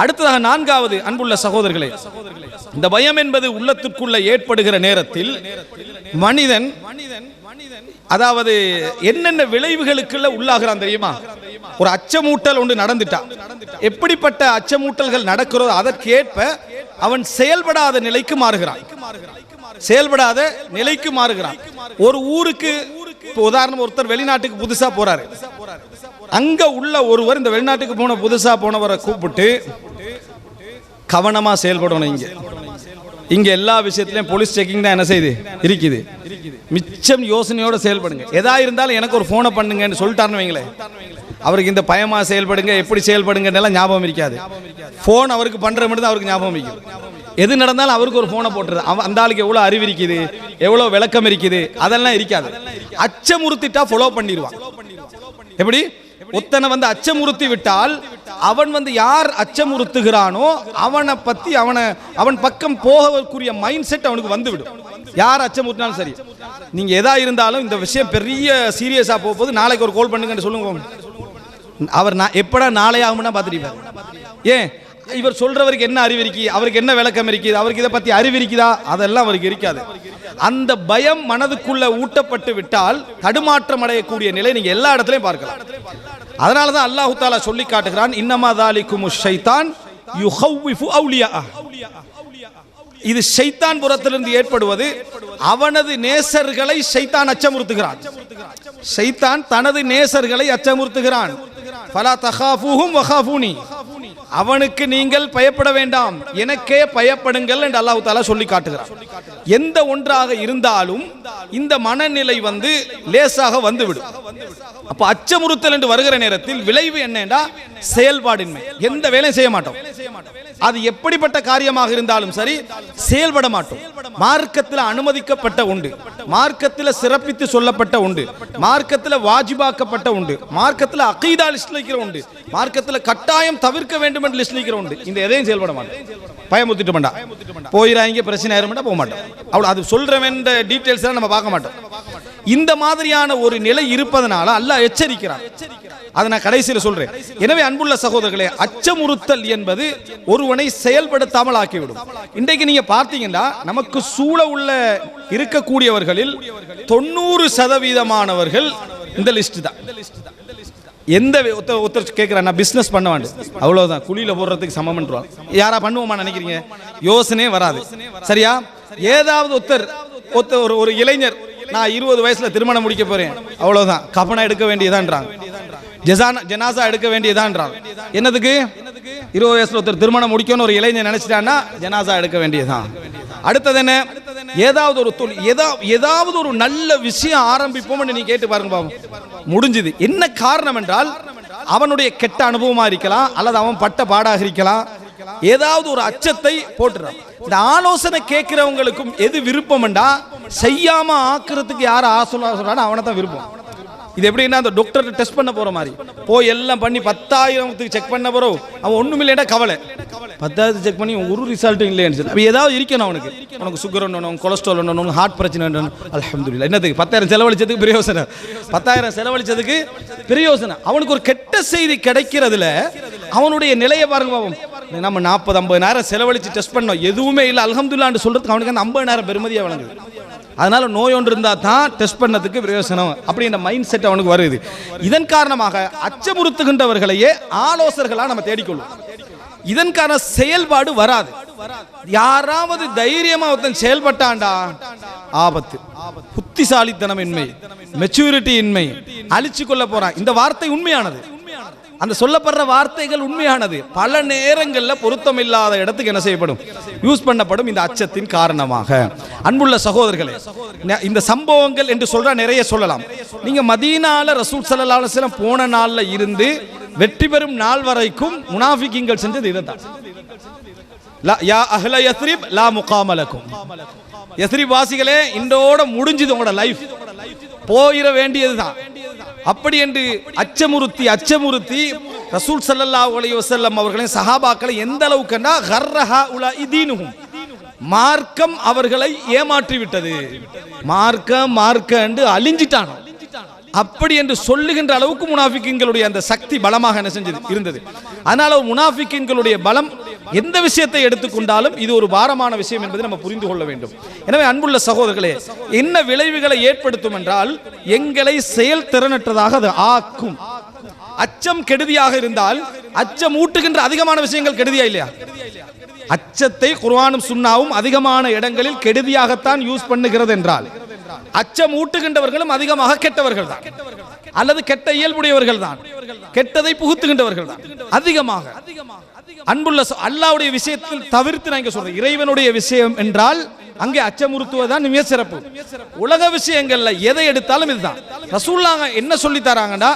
அடுத்ததாக நான்காவது அன்புள்ள சகோதரர்களே இந்த பயம் என்பது உள்ளத்திற்குள்ள ஏற்படுகிற நேரத்தில் மனிதன் அதாவது என்னென்ன விளைவுகளுக்குள்ள உள்ளாகிறான் தெரியுமா? ஒரு அச்சமூட்டல் ஒன்று நடந்துட்டான் எப்படிப்பட்ட அச்சமூட்டல்கள் நடக்கிறதோ அதற்கேற்ப அவன் செயல்படாத நிலைக்கு மாறுகிறான். செயல்படாத நிலைக்கு மாறுகிறான். ஒரு ஊருக்கு உதாரணம் ஒருத்தர் வெளிநாட்டுக்கு புதுசா போறாரு. அங்க உள்ள ஒருவர் இந்த வெளிநாட்டுக்கு போன புதுசா போனவரை கூப்பிட்டு கவனமாக செயல்படணும் இங்கே. இங்கே எல்லா விஷயத்துலையும் போலீஸ் செக்கிங் தான் என்ன செய்யுது? இருக்குது. மிச்சம் யோசனையோட செயல்படுங்க. எதா இருந்தாலும் எனக்கு ஒரு ஃபோனை பண்ணுங்கன்னு சொல்லிட்டாருன்னு வைங்களேன். அவருக்கு இந்த பயமாக செயல்படுங்க எப்படி செயல்படுங்கன்னு எல்லாம் ஞாபகம் இருக்காது. ஃபோன் அவருக்கு பண்ணுற மட்டும் தான் அவருக்கு ஞாபகம் இருக்கும் எது நடந்தாலும் அவருக்கு ஒரு ஃபோனை போட்டுருது அவன் அந்த ஆளுக்கு எவ்வளோ அறிவு இருக்குது? எவ்வளோ விளக்கம் இருக்குது? அதெல்லாம் இருக்காது. அச்சமுறுத்திட்டா ஃபாலோ பண்ணிடுவான். எப்படி? ஒத்தனை வந்து அச்சமுறுத்தி விட்டால் அவன் வந்து யார் அச்சமுறுத்துகிறானோ அவனை பத்தி அவனை அவன் பக்கம் போகக்கூடிய மைண்ட் செட் அவனுக்கு வந்துவிடும். யார் அச்சமுறுத்தினாலும் சரி. நீங்க எதா இருந்தாலும் இந்த விஷயம் பெரிய சீரியஸா போக நாளைக்கு ஒரு கால் பண்ணுங்கன்னு சொல்லுங்க அவர் நான் எப்படா நாளை ஆகும்னா பார்த்துட்டு ஏன்? இவர் சொல்றவருக்கு என்ன அறிவு இருக்கு? அவருக்கு என்ன விளக்கம் இருக்குது? அவருக்கு இதை பத்தி அறிவு இருக்குதா? அதெல்லாம் அவருக்கு இருக்காது. அந்த பயம் மனதுக்குள்ள ஊட்டப்பட்டு விட்டால் தடுமாற்றம் அடையக்கூடிய நிலை நீங்க எல்லா இடத்துலையும் பார்க்கலாம். அதனால தான் அல்லாஹு தாலா சொல்லி காட்டுகிறான் இன்னமா தாலிக்கும் ஷைத்தான் யுஹவ்விஃபு அவுலியா இது ஷைத்தான் புறத்திலிருந்து ஏற்படுவது அவனது நேசர்களை ஷைத்தான் அச்சமுறுத்துகிறான். ஷைத்தான் தனது நேசர்களை அச்சமுறுத்துகிறான். ஃபலா தகாஃபூஹும் வகாஃபூனி அவனுக்கு நீங்கள் பயப்பட வேண்டாம். எனக்கே பயப்படுங்கள் என்று அல்லாஹு தாலா சொல்லி காட்டுகிறான். எந்த ஒன்றாக இருந்தாலும் இந்த மனநிலை வந்து லேசாக வந்துவிடும். அப்ப அச்சமுறுத்தல் என்று வருகிற நேரத்தில் விளைவு என்னன்னா செயல்பாடின்மை. எந்த வேலையும் செய்ய மாட்டோம். அது எப்படிப்பட்ட காரியமாக இருந்தாலும் சரி செயல்பட மாட்டோம். மார்க்கத்தில் அனுமதிக்கப்பட்ட உண்டு. மார்க்கத்தில் சிறப்பித்து சொல்லப்பட்ட உண்டு. மார்க்கத்தில் வாஜிபாக்கப்பட்ட உண்டு. மார்க்கத்தில் அகைதா லிஸ்ட் உண்டு. மார்க்கத்தில் கட்டாயம் தவிர்க்க வேண்டும் என்று லிஸ்ட்ல உண்டு. இந்த எதையும் செயல்பட மாட்டேன் பயமுத்திட்டு மாட்டா. போயிடாங்க பிரச்சனை ஆயிரும் போக மாட்டோம். அவ்வளோ அது சொல்கிறவன் டீட்டெயில்ஸ் நம்ம பார்க்க மாட்டோம். இந்த மாதிரியான ஒரு நிலை இருப்பதனால அல்லாஹ் எச்சரிக்கிறான். அதை நான் கடைசியில் சொல்றேன். எனவே அன்புள்ள சகோதரர்களே அச்சமுறுத்தல் என்பது ஒருவனை செயல்படுத்தாமல் ஆக்கிவிடும். இன்றைக்கு நீங்க பார்த்தீங்கன்னா நமக்கு சூழ உள்ள இருக்கக்கூடியவர்களில் தொண்ணூறு சதவீதமானவர்கள் இந்த லிஸ்ட் தான். எந்த ஒருத்தர் ஒருத்தர் கேட்குறா நான் பிஸ்னஸ் பண்ண வேண்டும் அவ்வளோதான் குழியில் போடுறதுக்கு சமம்ன்றான் யாரா பண்ணுவோமா நினைக்கிறீங்க? யோசனையே வராது. சரியா? ஏதாவது ஒருத்தர் ஒருத்தர் ஒரு ஒரு இளைஞர் நான் இருபது வயசுல திருமணம் முடிக்க போறேன். அவ்வளவுதான். கபனா எடுக்க வேண்டியதான்றாங்க. ஜெசான ஜனாசா எடுக்க வேண்டியதான்றாங்க என்னதுக்கு? இருபது வயசுல ஒருத்தர் திருமணம் முடிக்கணும்னு ஒரு இளைஞன் நினைச்சிட்டான்னா ஜனாசா எடுக்க வேண்டியதுதான். அடுத்தது என்ன? ஏதாவது ஒரு தொழில் ஏதாவது ஒரு நல்ல விஷயம் ஆரம்பிப்போம்னு நீ கேட்டு பாருங்க பாவம் முடிஞ்சுது. என்ன காரணம் என்றால் அவனுடைய கெட்ட அனுபவமா இருக்கலாம் அல்லது அவன் பட்ட பாடாக இருக்கலாம். ஏதாவது ஒரு அச்சத்தை போட்டுறான். இந்த ஆலோசனை கேட்கிறவங்களுக்கும் எது விருப்பம்டா செய்யாம ஆக்குறதுக்கு யார் ஆசோலா சொல்றான்னு அவனை தான் விருப்பம். இது எப்படின்னா அந்த டாக்டர் டெஸ்ட் பண்ண போற மாதிரி. போய் எல்லாம் பண்ணி பத்தாயிரத்துக்கு செக் பண்ண போறோம். அவன் ஒண்ணும் இல்லைடா கவலை. பத்தாயிரத்து செக் பண்ணி ஒரு ரிசல்ட்டும் இல்லைன்னு சொல்லி. அப்ப ஏதாவது இருக்கணும் அவனுக்கு. உனக்கு சுகர் ஒன்று கொலஸ்ட்ரால் ஒன்று ஹார்ட் பிரச்சனை அலமதுல்லா என்னதுக்கு? பத்தாயிரம் செலவழிச்சதுக்கு பிரயோசனம். பத்தாயிரம் செலவழிச்சதுக்கு பிரயோசனம். அவனுக்கு ஒரு கெட்ட செய்தி கிடைக்கிறதுல அவனுடைய நிலையை பாருங்க பாவம். நம்ம நாற்பது ஐம்பது நேரம் செலவழிச்சு டெஸ்ட் பண்ணோம். எதுவுமே இல்லை. அல்ஹம்துல்லான்னு சொல்றதுக்கு அவனுக்கு அந்த நேரம் பெருமதியாக வழங்குது அதனால நோய் ஒன்று இருந்தால் தான் டெஸ்ட் பண்ணதுக்கு பிரயோசனம் அப்படின்ற மைண்ட் செட் அவனுக்கு வருது. இதன் காரணமாக அச்சமுறுத்துகின்றவர்களையே ஆலோசகர்களாக நம்ம தேடிக்கொள்வோம். இதன் செயல்பாடு வராது. யாராவது தைரியமா ஒருத்தன் செயல்பட்டாண்டா ஆபத்து. புத்திசாலித்தனம் இன்மை மெச்சூரிட்டி இன்மை அழிச்சு கொள்ள போறான். இந்த வார்த்தை உண்மையானது. அந்த சொல்லப்படுற வார்த்தைகள் உண்மையானது. பல நேரங்களில் பொருத்தம் இல்லாத இடத்துக்கு என்ன செய்யப்படும்? யூஸ் பண்ணப்படும் இந்த அச்சத்தின் காரணமாக. அன்புள்ள சகோதரர்களே ந- இந்த சம்பவங்கள் என்று சொல்ற நிறைய சொல்லலாம். நீங்க மதீனால ரசூல் ஸல்லல்லாஹு அலைஹி போன நாள்ல இருந்து வெற்றி பெறும் நாள் வரைக்கும் முனாஃபிக்கிங்கள் செஞ்சது இதுதான். லா யா அஹ்ல யத்ரிப் லா முகாமலக்கும் யத்ரிப் வாசிகளே இன்றோட முடிஞ்சது உங்களோட லைஃப் போயிட வேண்டியதுதான். அப்படி என்று அச்சமுறுத்தி அச்சமுறுத்தி ரசூல் ஸல்லல்லாஹு அலைஹி வசல்லம் அவர்களின் சஹாபாக்களை எந்த அளவுக்குன்னா கர்ரஹா உலா இதீனுகும் மார்க்கம் அவர்களை ஏமாற்றி விட்டது. மார்க்கம் மார்க்க என்று அழிஞ்சிட்டானோ. அப்படி என்று சொல்லுகின்ற அளவுக்கு முனாஃபிக்கிங்களுடைய அந்த சக்தி பலமாக என்ன செஞ்சது? இருந்தது. அதனால முனாஃபிக்கிங்களுடைய பலம் எந்த விஷயத்தை எடுத்துக்கொண்டாலும் இது ஒரு பாரமான விஷயம் என்பதை நம்ம புரிந்து கொள்ள வேண்டும். எனவே அன்புள்ள சகோதரர்களே என்ன விளைவுகளை ஏற்படுத்தும் என்றால் எங்களை செயல் திறனற்றதாக அது ஆக்கும். அச்சம் கெடுதியாக இருந்தால் அச்சம் ஊட்டுகின்ற அதிகமான விஷயங்கள் கெடுதியா இல்லையா? அச்சத்தை குர்வானும் சுண்ணாவும் அதிகமான இடங்களில் கெடுதியாகத்தான் யூஸ் பண்ணுகிறது என்றால் அச்சம் ஊட்டுகின்றவர்களும் அதிகமாக கெட்டவர்கள் தான். அல்லது கெட்ட இயல்புடையவர்கள் தான். கெட்டதை புகுத்துகின்றவர்கள் தான். அதிகமாக. அன்புள்ள அல்லாவுடைய விஷயத்தில் தவிர்த்து நான் இங்க சொல்றேன். இறைவனுடைய விஷயம் என்றால் அங்கே அச்சமுறுத்துவதுதான் மிக சிறப்பு. உலக விஷயங்கள்ல எதை எடுத்தாலும் இதுதான். ரசூல்லாங்க என்ன சொல்லி தராங்கன்னா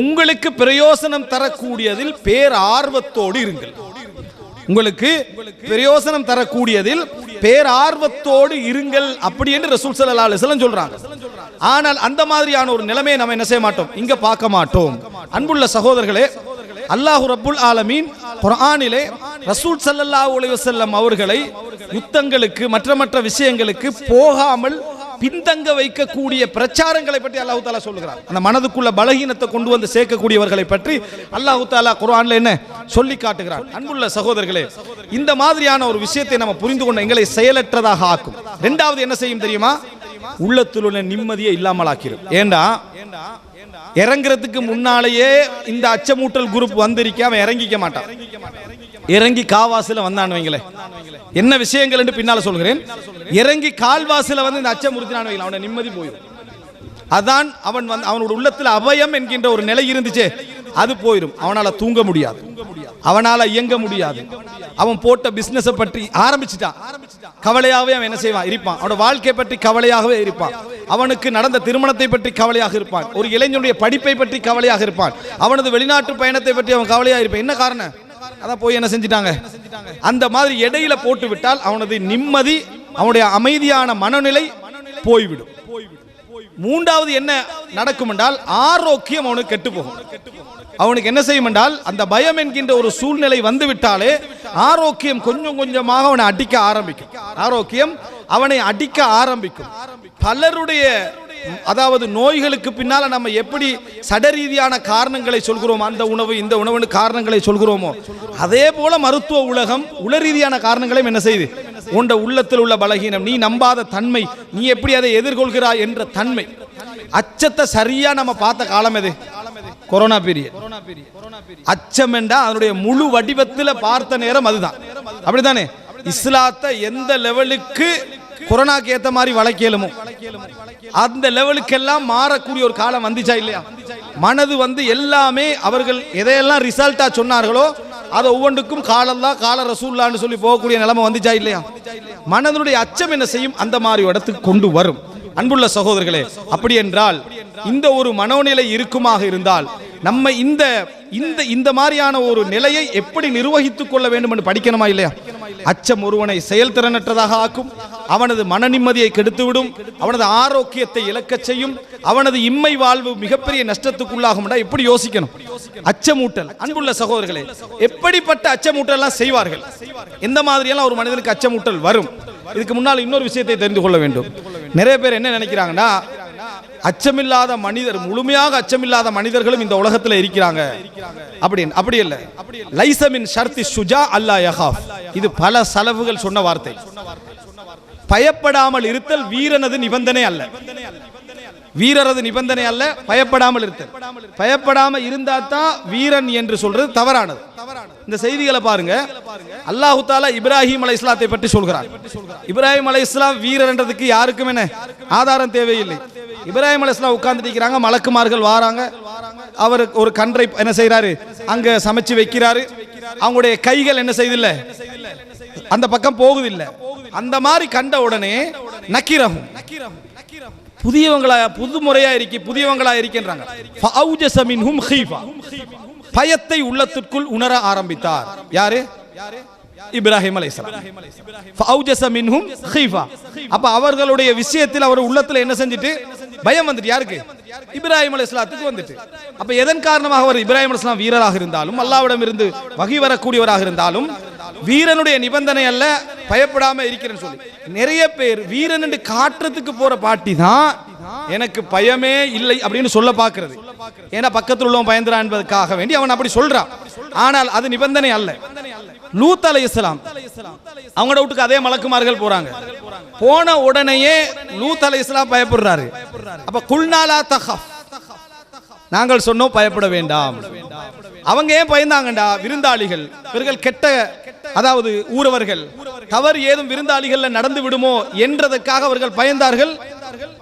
உங்களுக்கு பிரயோசனம் தரக்கூடியதில் பேர் ஆர்வத்தோடு இருங்கள். உங்களுக்கு பிரயோசனம் தரக்கூடியதில் பேரார்வத்தோடு இருங்கள் அப்படி என்று ரசூல் சல்லா அலைஹி சொல்றாங்க. ஆனால் அந்த மாதிரியான ஒரு நிலைமையை நம்ம என்ன செய்ய மாட்டோம்? இங்க பார்க்க மாட்டோம். அன்புள்ள சகோதரர்களே அல்லாஹ் ரபுல் ஆலமீன் குரானிலே ரசூல் ஸல்லல்லாஹு அலைஹி வஸல்லம் அவர்களை யுத்தங்களுக்கு மற்ற மற்ற விஷயங்களுக்கு போகாமல் பின்தங்க வைக்கக்கூடிய பிரச்சாரங்களை பற்றி அல்லாஹு தாலா சொல்லுகிறார். அந்த மனதுக்குள்ள பலகீனத்தை கொண்டு வந்து சேர்க்கக்கூடியவர்களை பற்றி அல்லாஹு தாலா குரான்ல என்ன சொல்லி காட்டுகிறார். அன்புள்ள சகோதரர்களே இந்த மாதிரியான ஒரு விஷயத்தை நம்ம புரிந்து கொண்ட எங்களை செயலற்றதாக ஆக்கும். ரெண்டாவது என்ன செய்யும் தெரியுமா? உள்ளத்தில் உள்ள நிம்மதியை இல்லாமலாக்கிடும் ஏண்டா? இறங்குறதுக்கு முன்னாலேயே இந்த அச்சமூட்டல் குரூப் வந்திருக்க அவன் இறங்கிக்க மாட்டான். இறங்கி காவாசில வந்தான்னு வைங்களேன் என்ன விஷயங்கள் என்று பின்னால சொல்கிறேன். இறங்கி கால்வாசில வந்து இந்த அச்சமுறுத்தினான் வைங்களேன் நிம்மதி போயிடும் அதான் அவன் வந்து அவனோட உள்ளத்தில் அபயம் என்கின்ற ஒரு நிலை இருந்துச்சே அது போயிடும் அவனால தூங்க முடியாது. அவனால இயங்க முடியாது. அவன் போட்ட பிஸ்னஸை பற்றி ஆரம்பிச்சிட்டான். கவலையாகவே அவன் என்ன செய்வான்? இருப்பான். அவனோட வாழ்க்கை பற்றி கவலையாகவே இருப்பான். அவனுக்கு நடந்த திருமணத்தை பற்றி கவலையாக இருப்பான். ஒரு இளைஞனுடைய படிப்பை பற்றி கவலையாக இருப்பான். அவனது வெளிநாட்டு பயணத்தை பற்றி அவன் கவலையாக இருப்பான். என்ன காரணம்? அதான் போய் என்ன செஞ்சிட்டாங்க? அந்த மாதிரி இடையில போட்டு விட்டால் அவனது நிம்மதி அவனுடைய அமைதியான மனநிலை போய்விடும். மூன்றாவது என்ன நடக்கும் என்றால் ஆரோக்கியம் அவனுக்கு கெட்டு போகும் அவனுக்கு என்ன செய்யும் என்றால் அந்த பயம் என்கின்ற ஒரு சூழ்நிலை வந்துவிட்டாலே ஆரோக்கியம் கொஞ்சம் கொஞ்சமாக அவனை அடிக்க ஆரம்பிக்கும். ஆரோக்கியம் அவனை அடிக்க ஆரம்பிக்கும். பலருடைய அதாவது நோய்களுக்கு பின்னால நம்ம எப்படி சடரீதியான காரணங்களை சொல்கிறோம் அந்த உணவு இந்த உணவுன்னு காரணங்களை சொல்கிறோமோ அதே போல மருத்துவ உலகம் உளரீதியான காரணங்களையும் என்ன செய்யுது உண்ட உள்ளத்தில் உள்ள பலகீனம் நீ நம்பாத தன்மை நீ எப்படி அதை எதிர்கொள்கிறாய் என்ற தன்மை. அச்சத்தை சரியா நம்ம பார்த்த காலம் எது? கொரோனா பீரியட் அச்சம் என்றா அதனுடைய முழு வடிவத்தில் பார்த்த நேரம் அதுதான். அப்படிதானே இஸ்லாத்தை எந்த லெவலுக்கு கொரோனாக்கு ஏத்த மாதிரி வளைக்கலுமோ அந்த லெவலுக்கெல்லாம் மாறக்கூடிய ஒரு காலம் வந்துச்சா இல்லையா? மனது வந்து எல்லாமே அவர்கள் எதையெல்லாம் ரிசல்ட்டா சொன்னார்களோ அதை ஒவ்வொன்றுக்கும் காலல்லா கால ரசூல்லான்னு சொல்லி போகக்கூடிய நிலைமை வந்துச்சா இல்லையா? மனதனுடைய அச்சம் என்ன செய்யும்? அந்த மாதிரி இடத்துக்கு கொண்டு வரும். அன்புள்ள சகோதரர்களே அப்படி என்றால் இந்த ஒரு மனோநிலை இருக்குமாக இருந்தால் நம்ம இந்த இந்த இந்த மாதிரியான ஒரு நிலையை எப்படி நிர்வகித்துக் கொள்ள வேண்டும் என்று படிக்கணுமா இல்லையா? அச்சம் ஒருவனை செயல்திறனற்றதாக ஆக்கும் அவனது மன நிம்மதியை கெடுத்துவிடும் அவனது ஆரோக்கியத்தை இழக்கச் செய்யும் அவனது இம்மை வாழ்வு மிகப்பெரிய நஷ்டத்துக்குள்ளாகும் எப்படி யோசிக்கணும். அச்சமூட்டல். அன்புள்ள சகோதரர்களே எப்படிப்பட்ட அச்சமூட்டலெல்லாம் செய்வார்கள்? எந்த மாதிரியெல்லாம் ஒரு மனிதனுக்கு அச்சமூட்டல் வரும். இதுக்கு முன்னால் இன்னொரு விஷயத்தை தெரிந்து கொள்ள வேண்டும். நிறைய பேர் என்ன நினைக்கிறாங்கன்னா அச்சமில்லாத மனிதர் முழுமையாக அச்சமில்லாத மனிதர்களும் இந்த உலகத்தில் இருக்கிறாங்க. அப்படி அப்படி இல்ல. லைசமின் ஷர்த்தி சுஜா அல்லா யஹாஃப். இது பல செலவுகள் சொன்ன வார்த்தை. பயப்படாமல் இருத்தல் வீரனது நிபந்தனை அல்ல. வீரரது நிபந்தனை அல்ல பயப்படாமல் இருத்தல். பயப்படாம இருந்தா தான் வீரன் என்று சொல்றது தவறானது. இந்த செய்திகளை பாருங்க. அல்லாஹு தாலா இப்ராஹிம் அலை இஸ்லாத்தை பற்றி சொல்கிறார் இப்ராஹிம் அலை இஸ்லாம் வீரர் என்றதுக்கு யாருக்கும் என்ன ஆதாரம் தேவையில்லை. இப்ராஹிம் அலை இஸ்லாம் உட்கார்ந்துட்டு இருக்கிறாங்க மலக்குமார்கள் வாராங்க. அவர் ஒரு கன்றை என்ன செய்யறாரு அங்க சமைச்சு வைக்கிறாரு. அவங்களுடைய கைகள் என்ன செய்தில்லை? அந்த பக்கம் போகுதில்லை அந்த மாதிரி கண்ட உடனே நக்கிரகம். புதியவங்களா புது முறையா இருக்கி புதியவங்களா இருக்கின்றாங்க. பயத்தை உள்ளத்திற்குள் உணர ஆரம்பித்தார். யாரு? இப்ராஹிம் அலைஹிஸ்ஸலாம். அப்ப அவர்களுடைய விஷயத்தில் அவர் உள்ளத்துல என்ன செஞ்சுட்டு? பயம் வந்துட்டு. யாருக்கு? இப்ராஹிம் அலைஹிஸ்ஸலாத்துக்கு வந்துட்டு. அப்ப எதன் காரணமாக அவர் இப்ராஹிம் அலைஹிஸ்ஸலாம் வீரராக இருந்தாலும் அல்லாஹ்விடம் இருந்து வகி வரக்கூடியவராக இருந்தாலும் வீரனுடைய நிபந்தனை அல்ல பயப்படாம இருக்கிறேன்னு சொல்லி. நிறைய பேர் வீரன் என்று காட்டுறதுக்கு போற பாட்டி தான் எனக்கு பயமே இல்லை அப்படின்னு சொல்ல பார்க்கிறது. ஏன்னா பக்கத்தில் உள்ளவன் பயந்துறான் என்பதற்காக வேண்டி அவன் அப்படி சொல்றான். ஆனால் அது நிபந்தனை அல்ல. லூத் அலை இஸ்லாம் அவங்களோட வீட்டுக்கு அதே மலக்குமார்கள் போறாங்க. போன உடனேயே லூத் அலை இஸ்லாம் பயப்படுறாரு. அப்ப குல்நாலா தஹப் நாங்கள் சொன்னோம் பயப்பட வேண்டாம். அவங்க ஏன் பயந்தாங்கண்டா விருந்தாளிகள். இவர்கள் கெட்ட அதாவது ஊரவர்கள் தவறு ஏதும் விருந்தாளிகள்ல நடந்து விடுமோ என்றதற்காக அவர்கள் பயந்தார்கள்.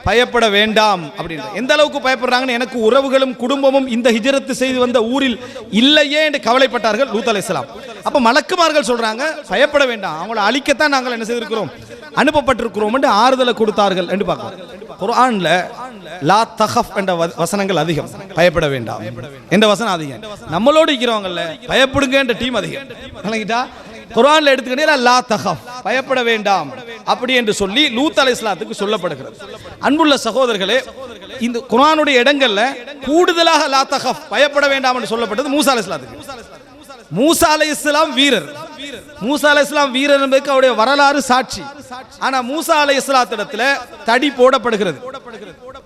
பயப்பட வேண்டாம் அப்படின்ற. எந்த அளவுக்கு பயப்படுறாங்கன்னு எனக்கு உறவுகளும் குடும்பமும் இந்த ஹிஜரத்து செய்து வந்த ஊரில் இல்லையே என்று கவலைப்பட்டார்கள் லூத் இஸ்லாம் அப்ப மலக்குமார்கள் சொல்றாங்க பயப்பட வேண்டாம் அவங்கள அழிக்கத்தான் நாங்கள் என்ன செய்திருக்கிறோம் அனுப்பப்பட்டிருக்கிறோம் என்று ஆறுதலை கொடுத்தார்கள் என்று பார்க்கிறோம் குரான்ல லா தஹப் என்ற வ- வசனங்கள் அதிகம் பயப்பட வேண்டாம். என்ற வசனம் அதிகம்? நம்மளோடு இருக்கிறவங்கல்ல பயப்படுங்க என்ற டீம் அதிகம். விளங்கிட்டா? குரான்ல எடுத்துக்கிட்டே லா தஹப் பயப்பட வேண்டாம். அப்படி என்று சொல்லி லூத் அலைஹிஸ்ஸலாத்துக்கு சொல்லப்படுகிறது. அன்புள்ள சகோதரர்களே இந்த குரானுடைய இடங்கள்ல கூடுதலாக லா தஹப் பயப்பட வேண்டாம் என்று சொல்லப்பட்டது மூசா அலைஹிஸ்ஸலாத்துக்கு மூசா அலை இஸ்லாம் வீரர். மூசா அலை இஸ்லாம் வீரர் என்பதுக்கு அவருடைய வரலாறு சாட்சி. ஆனா மூசா அலை இஸ்லாத்திடத்துல தடி போடப்படுகிறது.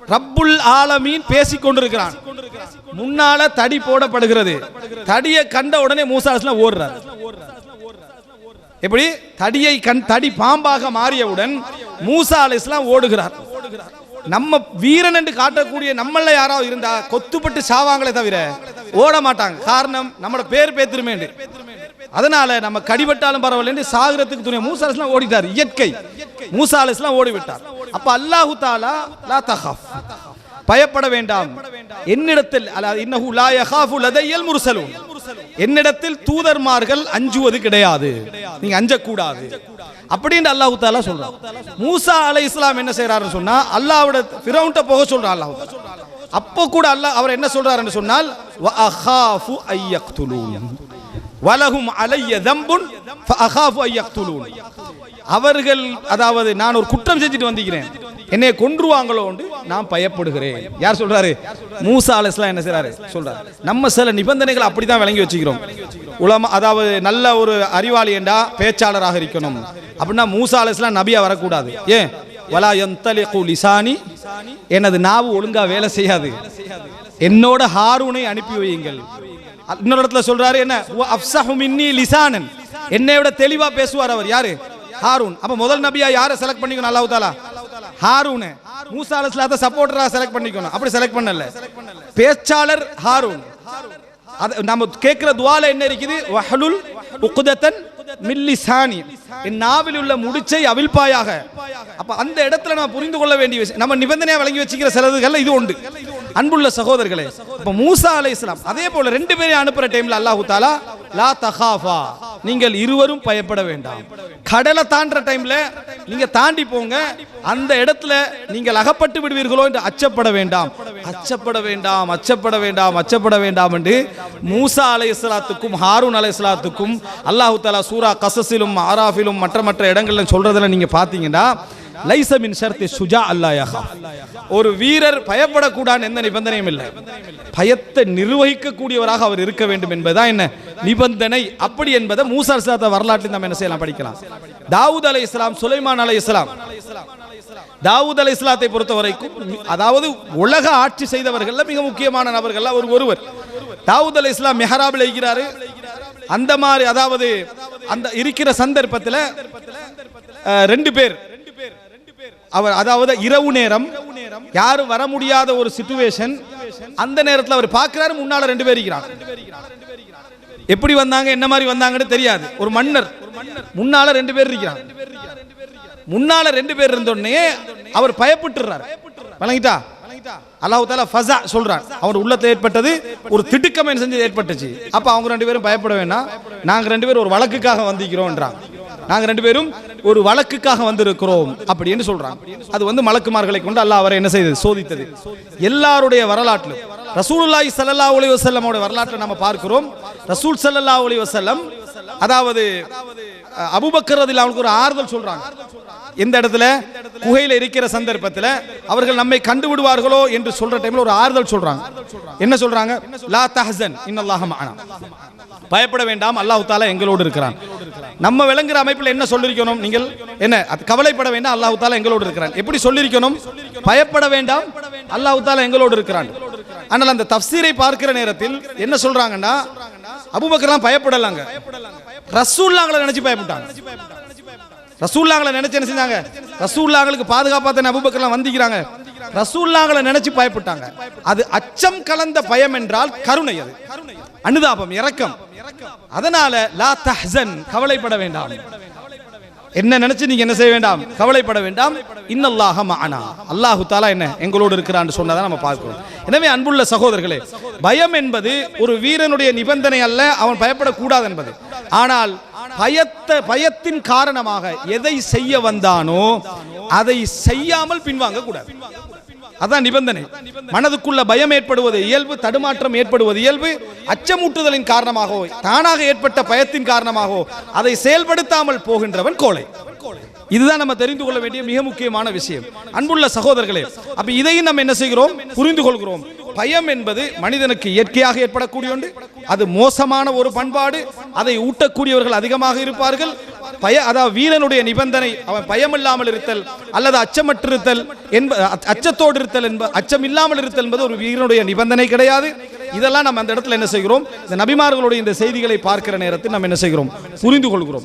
ரப்புல் ஆலமீன் பேசிக் கொண்டிருக்கிறான். முன்னால தடி போடப்படுகிறது. தடியை கண்ட உடனே மூசா அலை இஸ்லாம் ஓடுறாரு. எப்படி? தடியை கண் தடி பாம்பாக மாறியவுடன் மூசா அலை இஸ்லாம் ஓடுகிறார். நம்ம வீரன் என்று காட்டக்கூடிய நம்மள யாராவது இருந்தா கொத்துப்பட்டு சாவாங்களே தவிர ஓட மாட்டாங்க. காரணம் நம்மளோட பேர் பேத்திருமே அதனால நம்ம கடிபட்டாலும் பரவாயில்ல சாகரத்துக்கு துணை மூசா அலிஸ்லாம் ஓடிட்டார். இயற்கை. மூசா அலிஸ்லாம் ஓடி விட்டார் அப்ப அல்லாஹு தாலா லா தஹாஃப். பயப்பட வேண்டாம். என்னிடத்தில் அல்லாஹ் இன்னஹு லா யஹாஃபு லதையல் முர்சலூன் என்னிடத்தில் தூதர்மார்கள் அஞ்சுவது கிடையாது. நீங்க அஞ்சக்கூடாது. அப்படின்னு அல்லாஹு தாலா சொல்றான். மூசா அலை இஸ்லாம் என்ன செய்யறாருன்னு சொன்னா அல்லாவோட பிரவுண்ட போக சொல்றான் அல்லாஹ் அப்போ கூட அல்லாஹ் அவர் என்ன சொல்றாருன்னு சொன்னால் வலகும் அலைய தம்புன் அவர்கள் அதாவது நான் ஒரு குற்றம் செஞ்சுட்டு வந்திருக்கிறேன். என்னை கொன்றுவாங்களோ நான் பயப்படுகிறேன். யார் சொல்றாரு? மூசா அலஸ்லாம் என்ன செய்றாரு? சொல்றாரு. நம்ம சில நிபந்தனைகளை அப்படிதான் விளங்கி வச்சுக்கிறோம். உலமா அதாவது நல்ல ஒரு அறிவாளி என்றா பேச்சாளராக இருக்கணும். அப்படின்னா மூசா அலஸ்லாம் நபியா வரக்கூடாது. ஏன்? வலா எந்தலிகு லிசானி. எனது நாவு ஒழுங்கா வேலை செய்யாது. என்னோட ஹாரூனை அனுப்பி வையுங்கள். இன்னொரு இடத்துல சொல்றாரு என்ன? "வ மின்னி லிசானன் என்னை விட தெளிவா பேசுவார் அவர். யாரு? ஹாரூன். அப்ப முதல் நபியா யாரை செலக்ட் பண்ணிக்கணும் அல்லாஹ் தாலா ஹாரூன். மூசா அலைஹிஸ்ஸலாத்தை சப்போர்டரா செலக்ட் பண்ணிக்கணும். அப்படி செலக்ட் பண்ணல. பேச்சாளர் ஹாரூன். அது நம்ம கேட்கிற துவால என்ன இருக்குது? வஹலுல் உக்குதத்தன் மில்லி சாணி என் நாவில் உள்ள முடிச்சை அவிழ்ப்பாயாக. அப்ப அந்த இடத்துல நம்ம புரிந்து கொள்ள வேண்டிய விஷயம் நம்ம நிபந்தனையா வழங்கி வச்சுக்கிற சிலதுகள்ல இது உண்டு. அன்புள்ள சகோதரர்களே இப்ப மூசா அலை இஸ்லாம் அதே போல ரெண்டு பேரையும் அனுப்புற டைம்ல அல்லாஹு தாலா லா தஹாஃபா நீங்கள் இருவரும் பயப்பட வேண்டாம். கடலை தாண்டுற டைம்ல நீங்க தாண்டி போங்க அந்த இடத்துல நீங்கள் அகப்பட்டு விடுவீர்களோ என்று அச்சப்பட வேண்டாம். அச்சப்பட வேண்டாம் அச்சப்பட வேண்டாம் அச்சப்பட வேண்டாம் என்று மூசா அலை இஸ்லாத்துக்கும் ஹாரூன் அலை இஸ்லாத்துக்கும் அல்லாஹு தாலா சூரா கசஸிலும் ஆராஃபிலும் மற்ற மற்ற இடங்கள்ல சொல்றதுல நீங்க பாத்தீங்கன்னா லைச மின் ஷர்த்தி சுஜா அல்லாயா ஒரு வீரர் பயப்படக்கூடாது எந்த நிபந்தனையும் இல்லை பயத்தை நிர்வகிக்கக்கூடியவராக அவர் இருக்க வேண்டும் என்பதுதான் என்ன நிபந்தனை அப்படி என்பதை மூசார் சாத்த வரலாற்றில் நம்ம என்ன செய்யலாம் படிக்கலாம் தாவூத் அலை இஸ்லாம் சுலைமான் அலை இஸ்லாம் தாவூத் அலை இஸ்லாத்தை பொறுத்த வரைக்கும் அதாவது உலக ஆட்சி செய்தவர்கள்ல மிக முக்கியமான நபர்கள் அவர் ஒருவர் தாவூத் அலை இஸ்லாம் மெஹராபில் இருக்கிறாரு அந்த மாதிரி அதாவது அந்த இருக்கிற சந்தர்ப்பத்தில் ரெண்டு பேர் அவர் அதாவது இரவு நேரம் யாரும் வர முடியாத ஒரு சிச்சுவேஷன் அந்த நேரத்தில் அவர் பார்க்கிறாரு முன்னால ரெண்டு பேர் இருக்கிறார் எப்படி வந்தாங்க என்ன மாதிரி வந்தாங்கன்னு தெரியாது. ஒரு மன்னர் முன்னால ரெண்டு பேர் இருக்கிறார் முன்னால ரெண்டு பேர் இருந்தோடனே அவர் பயப்பட்டுறாரு. வழங்கிட்டா அல்லாஹ் தாலா ஃபசா சொல்றான். அவர் உள்ளத்தில் ஏற்பட்டது ஒரு திடுக்கம் செஞ்சு ஏற்பட்டுச்சு. அப்ப அவங்க ரெண்டு பேரும் பயப்பட வேணாம். நாங்க ரெண்டு பேரும் ஒரு வழக்குக்காக வந்திருக்கிறோம்ன்றாங்க நாங்க ரெண்டு பேரும் ஒரு வழக்குக்காக வந்திருக்கிறோம் அப்படின்னு சொல்றாங்க. அது வந்து மலக்குமார்களை கொண்டு அல்லாஹ் அவரை என்ன செய்தது? சோதித்தது. எல்லாருடைய வரலாற்றிலும் ரசூலுல்லாஹி ஸல்லல்லாஹு அலைஹி வஸல்லமோட வரலாற்றை நம்ம பார்க்கிறோம். ரசூல் ஸல்லல்லாஹு அலைஹி வஸல்லம் அதாவது அபுபக்கர் அபூபக்கர் ரதில் அவனுக்கு ஒரு ஆறுதல் சொல்றாங்க. எந்த இடத்துல? குகையில இருக்கிற சந்தர்ப்பத்தில் அவர்கள் நம்மை கண்டு விடுவார்களோ என்று சொல்ற டைம்ல ஒரு ஆறுதல் சொல்றாங்க. என்ன சொல்றாங்க? லா தஹசன் இன்னல்லாஹ மஅனா. பயப்பட வேண்டாம் அல்லாஹ் தாலா எங்களோடு இருக்கிறான். நம்ம விளங்குற அமைப்பில் என்ன சொல்லியிருக்கணும் நீங்கள் என்ன அது கவலைப்பட வேண்டாம் அல்லாஹ் தாலா எங்களோடு இருக்கிறான். எப்படி சொல்லிருக்கணும்? பயப்பட வேண்டாம் அல்லாஹுத்தால தாலா எங்களோடு இருக்கிறான். ஆனால் அந்த தப்சீரை பார்க்கிற நேரத்தில் என்ன சொல்றாங்கன்னா அபுபக்கர்லாம் பயப்படலாங்க. ரசூல்லாங்களை நினைச்சு பயப்பட்டாங்க. ரசூல்லாங்களை நினைச்சு என்ன செஞ்சாங்க? ரசூல்லாங்களுக்கு பாதுகாப்பா தானே வந்திக்கிறாங்க ரசூல்லாங்களை நினைச்சு பயப்பட்டாங்க. அது அச்சம் கலந்த பயம் என்றால் கருணை அது. அனுதாபம் இரக்கம். அதனால லா தஹன் கவலைப்பட வேண்டாம். என்ன நினைச்சு நீங்க என்ன செய்ய வேண்டாம்? கவலைப்பட வேண்டாம். இன்னல்லாஹ மானா அல்லாஹு தாலா என்ன எங்களோடு இருக்கிறான்னு சொன்னதை நம்ம பார்க்கிறோம். எனவே அன்புள்ள சகோதரர்களே பயம் என்பது ஒரு வீரனுடைய நிபந்தனை அல்ல அவன் பயப்படக்கூடாது என்பது. ஆனால் பயத்த பயத்தின் காரணமாக எதை செய்ய வந்தானோ அதை செய்யாமல் பின்வாங்க கூடாது. அதான் நிபந்தனை. மனதுக்குள்ள பயம் ஏற்படுவது இயல்பு தடுமாற்றம் ஏற்படுவது இயல்பு அச்சமூட்டுதலின் காரணமாகவோ தானாக ஏற்பட்ட பயத்தின் காரணமாகவோ அதை செயல்படுத்தாமல் போகின்றவன் கோலை இதுதான் நம்ம தெரிந்து கொள்ள வேண்டிய மிக முக்கியமான விஷயம். அன்புள்ள சகோதரர்களே அப்ப இதையும் நம்ம என்ன செய்கிறோம்? புரிந்து கொள்கிறோம். பயம் என்பது மனிதனுக்கு இயற்கையாக ஏற்படக்கூடிய ஒன்று. அது மோசமான ஒரு பண்பாடு. அதை ஊட்டக்கூடியவர்கள் அதிகமாக இருப்பார்கள். பய அதாவது வீரனுடைய நிபந்தனை அவன் பயமில்லாமல் இருத்தல் அல்லது அச்சமற்றிருத்தல் என்ப அச்ச- அச்சத்தோடு இருத்தல் என்ப அச்சம் இல்லாமல் இருத்தல் என்பது ஒரு வீரனுடைய நிபந்தனை கிடையாது. இதெல்லாம் நம்ம அந்த இடத்துல என்ன செய்கிறோம்? இந்த நபிமார்களுடைய இந்த செய்திகளை பார்க்கிற நேரத்தில் நம்ம என்ன செய்கிறோம்? புரிந்து கொள்கிறோம்.